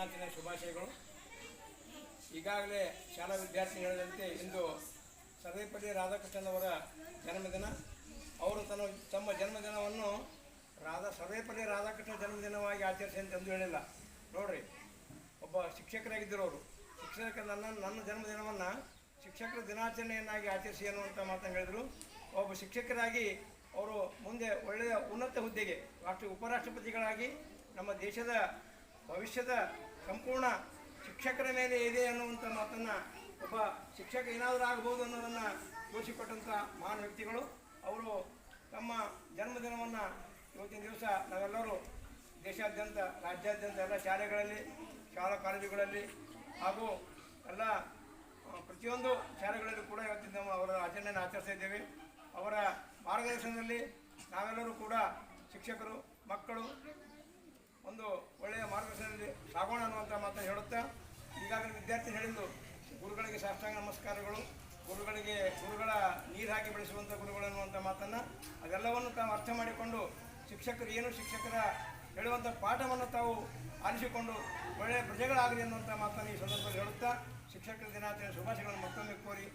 ದಿನಾಚರಣೆ ಶುಭಾಶಯಗಳು. ಈಗಾಗಲೇ ಶಾಲಾ ವಿದ್ಯಾರ್ಥಿ ಹೇಳಿದಂತೆ ಇಂದು ಸರ್ವೇಪಲ್ಲಿ ರಾಧಾಕೃಷ್ಣನ್ ಅವರ ಜನ್ಮದಿನ. ಅವರು ತನ್ನ ತಮ್ಮ ಜನ್ಮದಿನವನ್ನು ರಾಧಾ ಸರ್ವೇಪಲ್ಲಿ ರಾಧಾಕೃಷ್ಣ ಜನ್ಮದಿನವಾಗಿ ಆಚರಿಸಿ ಅಂತ ಎಂದು ಹೇಳಿಲ್ಲ. ನೋಡ್ರಿ, ಒಬ್ಬ ಶಿಕ್ಷಕರಾಗಿದ್ದರು ಅವರು. ಶಿಕ್ಷಕ ನನ್ನ ನನ್ನ ಜನ್ಮದಿನವನ್ನು ಶಿಕ್ಷಕರ ದಿನಾಚರಣೆಯನ್ನಾಗಿ ಆಚರಿಸಿ ಅನ್ನುವಂಥ ಮಾತನ್ನು ಹೇಳಿದರು. ಒಬ್ಬ ಶಿಕ್ಷಕರಾಗಿ ಅವರು ಮುಂದೆ ಒಳ್ಳೆಯ ಉನ್ನತ ಹುದ್ದೆಗೆ ರಾಷ್ಟ್ರ ಉಪರಾಷ್ಟ್ರಪತಿಗಳಾಗಿ ನಮ್ಮ ದೇಶದ ಭವಿಷ್ಯದ ಸಂಪೂರ್ಣ ಶಿಕ್ಷಕರ ಮೇಲೆ ಇದೆ ಅನ್ನುವಂಥ ಮಾತನ್ನು ಒಬ್ಬ ಶಿಕ್ಷಕ ಏನಾದರೂ ಆಗ್ಬೋದು ಅನ್ನೋದನ್ನು ತೋರಿಸಿಕೊಟ್ಟಂಥ ಮಹಾನ್ ವ್ಯಕ್ತಿಗಳು. ಅವರು ತಮ್ಮ ಜನ್ಮದಿನವನ್ನು ಇವತ್ತಿನ ದಿವಸ ನಾವೆಲ್ಲರೂ ದೇಶಾದ್ಯಂತ, ರಾಜ್ಯಾದ್ಯಂತ ಎಲ್ಲ ಶಾಲೆಗಳಲ್ಲಿ, ಶಾಲಾ ಕಾಲೇಜುಗಳಲ್ಲಿ ಹಾಗೂ ಎಲ್ಲ ಪ್ರತಿಯೊಂದು ಶಾಲೆಗಳಲ್ಲಿ ಕೂಡ ಇವತ್ತಿನ ನಮ್ಮ ಅವರ ಆಚರಣೆಯನ್ನು ಆಚರಿಸ್ತಾ ಇದ್ದೇವೆ. ಅವರ ಮಾರ್ಗದರ್ಶನದಲ್ಲಿ ನಾವೆಲ್ಲರೂ ಕೂಡ ಶಿಕ್ಷಕರು, ಮಕ್ಕಳು ಒಂದು ಒಳ್ಳೆಯ ಮಾರ್ಗದರ್ಶನದಲ್ಲಿ ಸಾಗೋಣ ಅನ್ನುವಂಥ ಮಾತನ್ನು ಹೇಳುತ್ತಾ? ಈಗಾಗಲೇ ವಿದ್ಯಾರ್ಥಿ ಹೇಳಿದ್ದು, ಗುರುಗಳಿಗೆ ಶಾಸ್ತ್ರಾಂಗ ನಮಸ್ಕಾರಗಳು, ಗುರುಗಳಿಗೆ, ಗುರುಗಳ ನೀರು ಹಾಕಿ ಬೆಳೆಸುವಂಥ ಗುರುಗಳು ಅನ್ನುವಂಥ ಮಾತನ್ನು ಅದೆಲ್ಲವನ್ನು ತಾವು ಅರ್ಥ ಮಾಡಿಕೊಂಡು ಶಿಕ್ಷಕರು ಏನು ಶಿಕ್ಷಕರ ಹೇಳುವಂಥ ಪಾಠವನ್ನು ತಾವು ಆರಿಸಿಕೊಂಡು ಒಳ್ಳೆಯ ಪ್ರಜೆಗಳಾಗಲಿ ಅನ್ನುವಂಥ ಮಾತನ್ನು ಈ ಸಂದರ್ಭದಲ್ಲಿ ಹೇಳುತ್ತಾ, ಶಿಕ್ಷಕರ ದಿನಾಚರಣೆ ಶುಭಾಶಯಗಳನ್ನು ಮತ್ತೊಮ್ಮೆ ಕೋರಿ